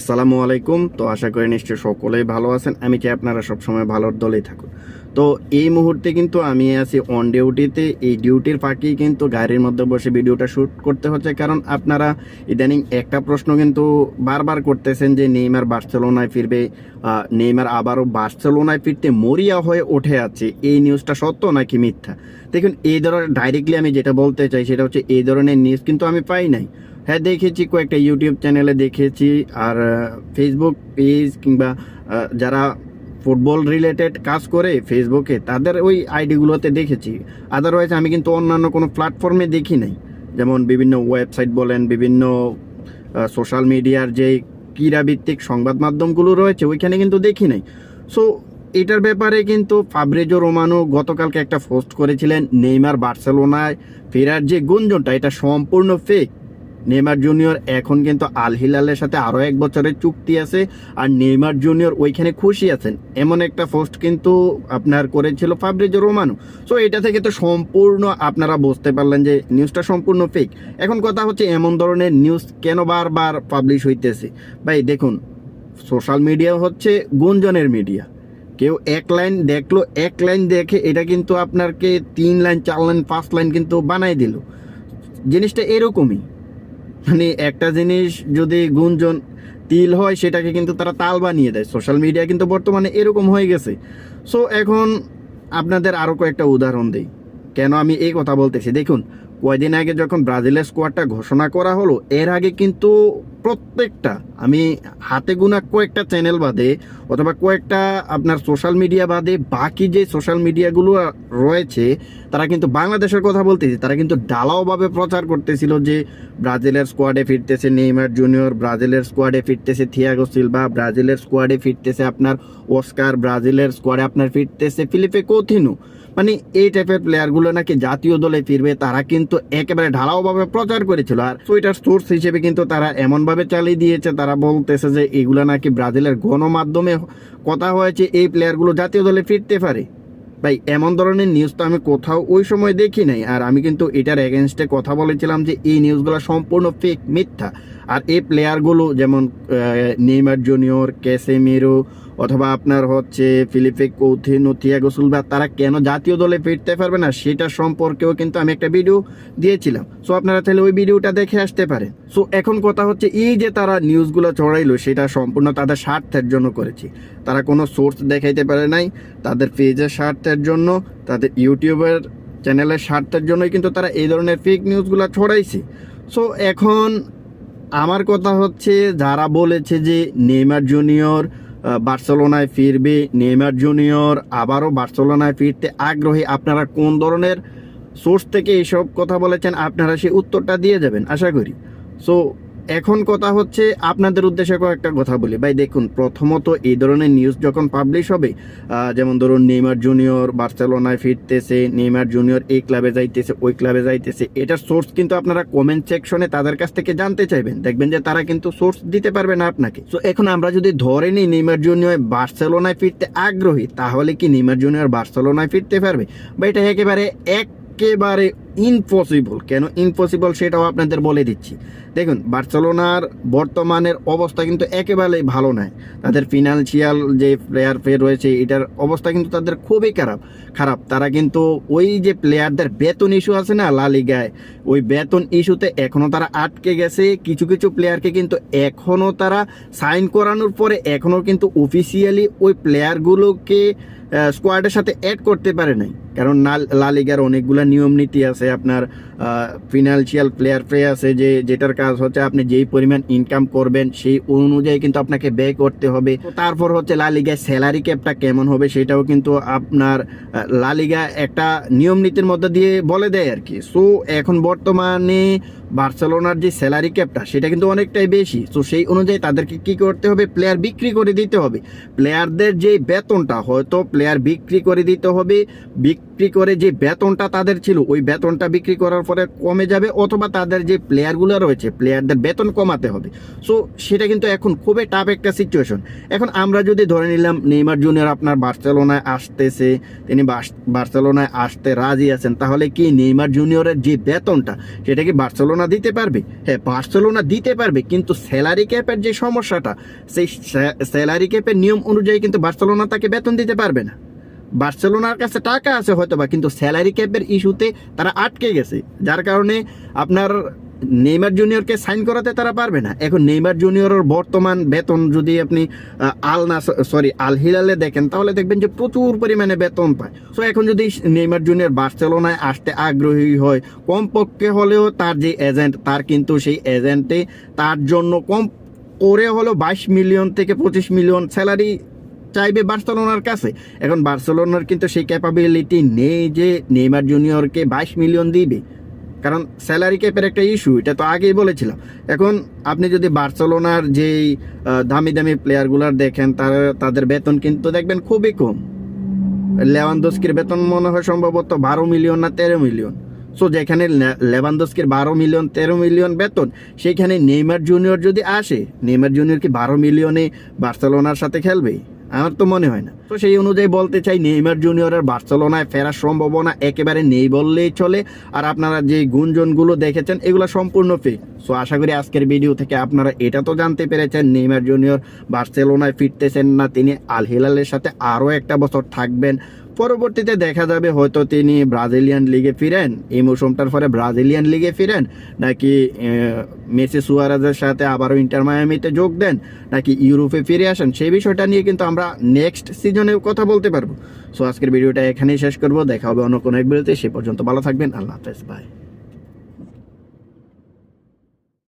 আসসালামু আলাইকুম। তো আশা করি নিশ্চয় সকলেই ভালো আছেন। আমি চাই আপনারা সবসময় ভালোর দলেই থাকুন। তো এই মুহূর্তে কিন্তু আমি আছি অন ডিউটিতে এই ডিউটির ফাঁকেই কিন্তু গাড়ির মধ্যে বসে ভিডিওটা শ্যুট করতে হচ্ছে। কারণ আপনারা ইদানিং একটা প্রশ্ন কিন্তু বারবার করতেছেন যে নেইমার বার্সেলোনায় ফিরবে নেইমার আবারও বার্সেলোনায় ফিরতে মরিয়া হয়ে উঠে আছে। এই নিউজটা সত্য নাকি মিথ্যা? দেখুন, এই ধরনের ডাইরেক্টলি আমি যেটা বলতে চাই সেটা হচ্ছে, এই ধরনের নিউজ কিন্তু আমি পাই নাই। হ্যাঁ দেখেছি কয়েকটা ইউটিউব চ্যানেলে দেখেছি আর ফেসবুক পেজ কিংবা যারা ফুটবল রিলেটেড কাজ করে ফেসবুকে তাদের ওই আইডিগুলোতে দেখেছি। আদারওয়াইজ আমি কিন্তু অন্যান্য কোনো প্ল্যাটফর্মে দেখি নাই। যেমন বিভিন্ন ওয়েবসাইট বলেন, বিভিন্ন সোশ্যাল মিডিয়ার যে ক্রীড়াভিত্তিক সংবাদ মাধ্যমগুলো রয়েছে, ওইখানে কিন্তু দেখি নাই। সো এটার ব্যাপারে কিন্তু ফাব্রেজো রোমানো গতকালকে একটা পোস্ট করেছিলেন, নেইমার বার্সেলোনায় ফেরার যে গুঞ্জনটা, এটা সম্পূর্ণ ফেক নেইমার জুনিয়র এখন কিন্তু আল হিলালের সাথে আরও এক বছরের চুক্তি আছে, আর নেইমার জুনিয়র ওইখানে খুশি আছেন। এমন একটা পোস্ট কিন্তু আপনার করেছিল ফাব্রিজো রোমানো। সো এটা থেকে তো সম্পূর্ণ আপনারা বুঝতে পারলেন যে নিউজটা সম্পূর্ণ ফেক এখন কথা হচ্ছে এমন ধরনের নিউজ কেন বারবার পাবলিশ হইতেছে? ভাই, দেখুন সোশ্যাল মিডিয়া হচ্ছে গুঞ্জনের মিডিয়া কেউ এক লাইন দেখল, এক লাইন দেখে এটা কিন্তু আপনাকে তিন লাইন চার লাইন পাঁচ লাইন কিন্তু বানাই দিল। জিনিসটা এরকমই। মানে একটা জিনিস যদি গুঞ্জন তিল হয়, সেটাকে কিন্তু তারা তাল বানিয়ে দেয়। সোশ্যাল মিডিয়া কিন্তু বর্তমানে এরকম হয়ে গেছে। সো এখন আপনাদের আরও কয়েকটা উদাহরণ দিই। কেন আমি এই কথা বলতেছি? দেখুন, কয়দিন আগে যখন ব্রাজিলের স্কোয়াডটা ঘোষণা করা হলো, এর আগে কিন্তু প্রত্যেকটা, আমি হাতে গোনা কয়েকটা চ্যানেল বাদে অথবা কয়েকটা আপনার সোশ্যাল মিডিয়া বাদে বাকি যে সোশ্যাল মিডিয়াগুলো রয়েছে, তারা কিন্তু বাংলাদেশের কথা বলতেছে, তারা কিন্তু ডালাওভাবে প্রচার করতেছিল যে ব্রাজিলের স্কোয়াডে ফিরতেছে নেইমার জুনিয়র, ব্রাজিলের স্কোয়াডে ফিরতেছে থিয়াগো সিলভা, ব্রাজিলের স্কোয়াডে ফিরতেছে আপনার ওস্কার ব্রাজিলের স্কোয়াডে আপনার ফিরতেছে ফিলিপে কোথিনু। মানে এই টাইপের প্লেয়ারগুলো নাকি জাতীয় দলে ফিরবে, তারা কিন্তু একেবারে ঢালাওভাবে প্রচার করেছিল। আর সুইটার সোর্স হিসেবে কিন্তু তারা এমনভাবে চালিয়ে দিয়েছে, তারা বলতেছে যে এগুলো নাকি ব্রাজিলের গণমাধ্যমে কথা হয়েছে এই প্লেয়ারগুলো জাতীয় দলে ফিরতে পারে। ভাই, এমন ধরনের নিউজ তো আমি কোথাও ওই সময় দেখি নাই। আর আমি কিন্তু এটার এগেনস্টে কথা বলেছিলাম যে, এই নিউজগুলো সম্পূর্ণ ফেক মিথ্যা। আর এই প্লেয়ারগুলো যেমন নেইমার জুনিয়র, ক্যাসেমিরো, অথবা আপনার হচ্ছে ফিলিপে কৌথিনো থিয়াগো সুলভা, তারা কেন জাতীয় দলে ফিরতে পারবে না, সেটা সম্পর্কেও কিন্তু আমি একটা ভিডিও দিয়েছিলাম। সো আপনারা তাহলে ওই ভিডিওটা দেখে আসতে পারেন। সো এখন কথা হচ্ছে, এই যে তারা নিউজগুলো ছড়াইলো, সেটা সম্পূর্ণ তাদের স্বার্থের জন্য করেছে। তারা কোনো সোর্স দেখাইতে পারে নাই। তাদের পেজের স্বার্থের জন্য, তাদের ইউটিউবের চ্যানেলের স্বার্থের জন্যই কিন্তু তারা এই ধরনের ফেক নিউজগুলো ছড়াইছে। সো এখন আমার কথা হচ্ছে, যারা বলেছে যে নেইমার জুনিয়র বার্সেলোনায় ফিরবে, নেইমার জুনিয়র আবারও বার্সেলোনায় ফিরতে আগ্রহী, আপনারা কোন ধরনের সোর্স থেকে এইসব কথা বলেছেন, আপনারা সেই উত্তরটা দিয়ে যাবেন, আশা করি। সো এখন কথা হচ্ছে আপনাদের উদ্দেশ্যে কয়েকটা কথা বলি। ভাই, দেখুন, প্রথমত এই ধরনের নিউজ যখন পাবলিশ হবে যেমন ধরুন নেইমার জুনিয়র বার্সেলোনায় ফিরতেছে, নেইমার জুনিয়র এই ক্লাবে যাইতেছে, ওই ক্লাবে যাইতেছে এটার সোর্স কিন্তু আপনারা কমেন্ট সেকশনে তাদের কাছ থেকে জানতে চাইবেন। দেখবেন যে তারা কিন্তু সোর্স দিতে পারবে না আপনাকে। তো এখন আমরা যদি ধরে নিই নেইমার জুনিয়র বার্সেলোনায় ফিরতে আগ্রহী, তাহলে কি নেইমার জুনিয়র বার্সেলোনায় ফিরতে পারবে? বা এটা একেবারে একেবারে ইম্পসিবল। কেন ইম্পসিবল সেটাও আপনাদের বলে দিচ্ছি। দেখুন, বার্সেলোনার বর্তমানের অবস্থা কিন্তু একেবারেই ভালো নয়। তাদের ফিনান্সিয়াল যে প্লেয়ার ফে রয়েছে, এটার অবস্থা কিন্তু তাদের খুবই খারাপ। খারাপ। তারা কিন্তু ওই যে প্লেয়ারদের বেতন ইস্যু আছে না লালিগায় ওই বেতন ইস্যুতে এখনও তারা আটকে গেছে। কিছু কিছু প্লেয়ারকে কিন্তু এখনও তারা সাইন করানোর পরে এখনও কিন্তু অফিসিয়ালি ওই প্লেয়ারগুলোকে স্কোয়াডের সাথে অ্যাড করতে পারে নাই। কারণ না- লা লিগার অনেকগুলো নিয়ম নীতি আছে। আপনার ফিনান্সিয়াল প্লেয়ার পে আছে যে যেটার কাজ হচ্ছে আপনি যেই পরিমাণ ইনকাম করবেন সেই অনুযায়ী কিন্তু আপনাকে ব্যয় করতে হবে। তারপর হচ্ছে লা লিগায় স্যালারি ক্যাপটা কেমন হবে সেটাও কিন্তু আপনার আহ, লা লিগা একটা নিয়ম নীতির মধ্যে দিয়ে বলে দেয় আর কি। সো এখন বর্তমানে বার্সেলোনার যে স্যালারি ক্যাপটা সেটা কিন্তু অনেকটাই বেশি। সো সেই অনুযায়ী তাদেরকে কি করতে হবে? প্লেয়ার বিক্রি করে দিতে হবে। প্লেয়ারদের যে বেতনটা হয়তো প্লেয়ার বিক্রি করে দিতে হবে বিক্রি বিক্রি করে যে বেতনটা তাদের ছিল, ওই বেতনটা বিক্রি করার পরে কমে যাবে অথবা তাদের যে প্লেয়ারগুলো রয়েছে প্লেয়ারদের বেতন কমাতে হবে। সো সেটা কিন্তু এখন খুবই টাফ একটা সিচুয়েশন এখন আমরা যদি ধরে নিলাম নেইমার জুনিয়র আপনার বার্সেলোনায় আসতেছে, তিনি বার্সেলোনায় আসতে রাজি আছেন, তাহলে কি নেইমার জুনিয়রের যে বেতনটা, সেটা কি বার্সেলোনা দিতে পারবে? হ্যাঁ বার্সেলোনা দিতে পারবে, কিন্তু স্যালারি ক্যাপের যে সমস্যাটা, সেই স্যালারি ক্যাপের নিয়ম অনুযায়ী কিন্তু বার্সেলোনা তাকে বেতন দিতে পারবে না। বার্সেলোনার কাছে টাকা আছে হয়তো বা কিন্তু স্যালারি ক্যাপের ইস্যুতে তারা আটকে গেছে। যার কারণে আপনার নেইমার জুনিয়রকে সাইন করাতে তারা পারবে না। এখন নেইমার জুনিয়রের বর্তমান বেতন যদি আপনি আল না সরি আল হিলালে দেখেন, তাহলে দেখবেন যে প্রচুর পরিমাণে বেতন পায়। সো এখন যদি নেইমার জুনিয়র বার্সেলোনায় আসতে আগ্রহী হয়, কমপক্ষে হলেও তার যে এজেন্ট তার কিন্তু সেই এজেন্টে তার জন্য কম করে হলো বাইশ মিলিয়ন থেকে পঁচিশ মিলিয়ন স্যালারি চাইবে বার্সেলোনার কাছে। এখন বার্সেলোনার কিন্তু সেই ক্যাপাবিলিটি নেই যে নেইমার জুনিয়রকে বাইশ মিলিয়ন দিবে। কারণ স্যালারি ক্যাপের একটা ইস্যু এটা তো আগেই বলেছিলাম। এখন আপনি যদি বার্সেলোনার যেই দামি দামি প্লেয়ারগুলার দেখেন, তার, তাদের বেতন কিন্তু দেখবেন খুবই কম। লেভানদস্কির বেতন মনে হয় সম্ভবত বারো মিলিয়ন না তেরো মিলিয়ন সো যেখানে লেভানদস্কির বারো মিলিয়ন তেরো মিলিয়ন বেতন, সেইখানে নেইমার জুনিয়র যদি আসে, নেইমার জুনিয়র কি বারো মিলিয়নে বার্সেলোনার সাথে খেলবে আমার তো মনে হয় না। তো সেই অনুযায়ী বলতে চাই, নেইমার জুনিয়রের বার্সেলোনায় ফেরার সম্ভাবনা একেবারে নেই বললেই চলে। আর আপনারা যে গুঞ্জনগুলো দেখেছেন, এগুলো সম্পূর্ণ ফেক সো আশা করি আজকের ভিডিও থেকে আপনারা এটা তো জানতে পেরেছেন, নেইমার জুনিয়র বার্সেলোনায় ফিরতেছেন না তিনি আল হিলালের সাথে আরও একটা বছর থাকবেন। পরবর্তীতে দেখা যাবে হয়তো তিনি ব্রাজিলিয়ান লিগে ফিরেন। এই মৌসুমটার পরে ব্রাজিলিয়ান লিগে ফিরেন। নাকি মেসি সুয়ারাজের সাথে আবারও ইন্টার মায়ামিতে যোগ দেন। নাকি ইউরোপে ফিরে আসেন। সেই বিষয়টা নিয়ে কিন্তু আমরা নেক্সট সিজনে কথা বলতে পারব। সো আজকের ভিডিওটা এখানেই শেষ করব। দেখা হবে অন্য কোনো এক বিরতি সে পর্যন্ত ভালো থাকবেন। আল্লাহ হাফেজ। বাই।